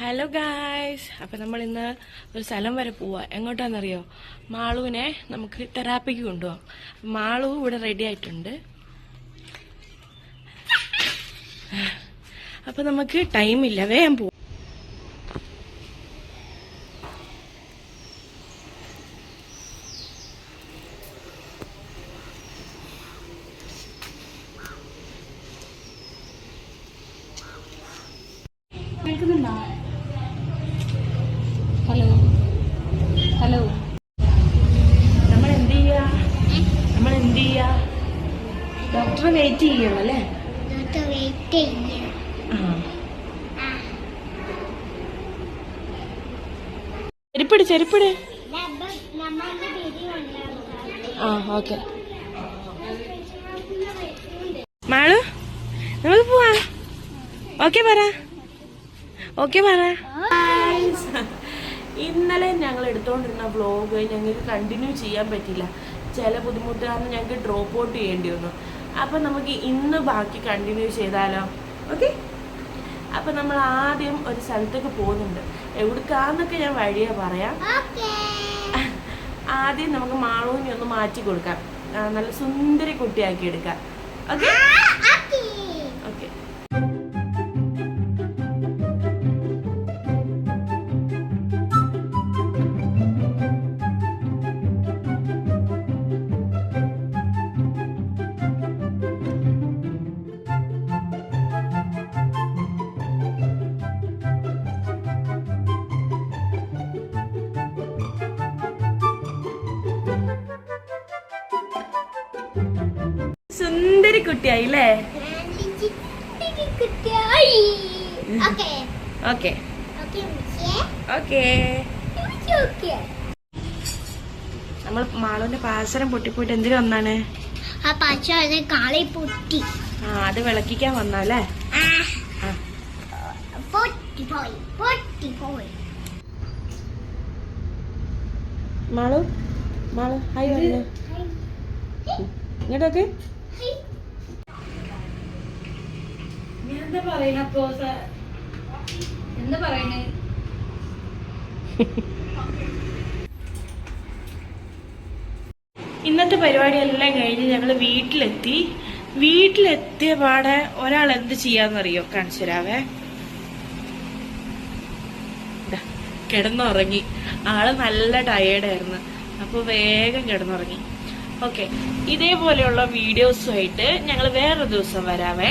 Hello guys അപ്പൊ നമ്മൾ ഇന്ന് ഒരു സ്ഥലം വരെ പോവാ. എങ്ങോട്ടാന്നറിയോ? മാളുവിനെ നമുക്ക് തെറാപ്പിക്ക് കൊണ്ടുപോകാം മാളു ഇവിടെ റെഡി ആയിട്ടുണ്ട്. അപ്പൊ നമുക്ക് ടൈമില്ല വേഗം പോവാം. കേൾക്കുന്നുണ്ടോ? ഡോക്ടറെ വെയിറ്റ് ചെയ്യണം അല്ലേ? ഡോക്ടർ വെയിറ്റ് ചെയ്യ ആ. ചെരുപ്പിട് ചെരുപ്പിട്. ആ ഓക്കെ. മാളു നമുക്ക് പോവാ. ഓക്കെ പറ. ഓക്കെ പറ. ഇന്നലെ ഞങ്ങൾ എടുത്തോണ്ടിരുന്ന വ്ലോഗ് ഞങ്ങൾക്ക് കണ്ടിന്യൂ ചെയ്യാൻ പറ്റില്ല ചില ബുദ്ധിമുട്ട് കാരണം ഞങ്ങൾക്ക് ഡ്രോപ്പ് ഔട്ട് ചെയ്യേണ്ടി വന്നു. അപ്പൊ നമുക്ക് ഇന്ന് ബാക്കി കണ്ടിന്യൂ ചെയ്താലോ? ഓക്കെ അപ്പൊ നമ്മൾ ആദ്യം ഒരു സ്ഥലത്തേക്ക് പോകുന്നുണ്ട്. എവിടുക്കാന്നൊക്കെ ഞാൻ വഴിയെ പറയാം. ആദ്യം നമുക്ക് മാളൂനി ഒന്ന് മാറ്റി കൊടുക്കാം. നല്ല സുന്ദരി കുട്ടിയാക്കി എടുക്കാം. ഓക്കെ ഓക്കേ സുന്ദരി കുട്ടിയായി അല്ലേ കുട്ടിയായി. ഓക്കേ. ഓക്കെ. നമ്മൾ മാളുവിന്റെ പാസരം പൊട്ടിപ്പോയിട്ട് എന്തിനു വന്നാണ്? ആ പച്ച അത് കാളി പൊട്ടി. ആ അത് വിളക്കിക്കാൻ വന്നല്ലേ ആ. ആ. പൊട്ടി പോയി പൊട്ടി പോയി. മാളു മാളു ഹൈ പറഞ്ഞു ഇങ്ങോട്ടൊക്കെ. എന്താ പറയുന്ന എന്താ ഇന്നത്തെ കഴിഞ്ഞ് ഞങ്ങൾ വീട്ടിലെത്തി. വീട്ടിലെത്തിയ പാടെ ഒരാൾ എന്ത് ചെയ്യാന്നറിയോ കാണിച്ചു കിടന്നുറങ്ങി. ആൾ നല്ല ടയേർഡായിരുന്നു അപ്പൊ വേഗം കിടന്നുറങ്ങി. ഓക്കെ ഇതേപോലെയുള്ള വീഡിയോസുമായിട്ട് ഞങ്ങൾ വേറൊരു ദിവസം വരാവേ.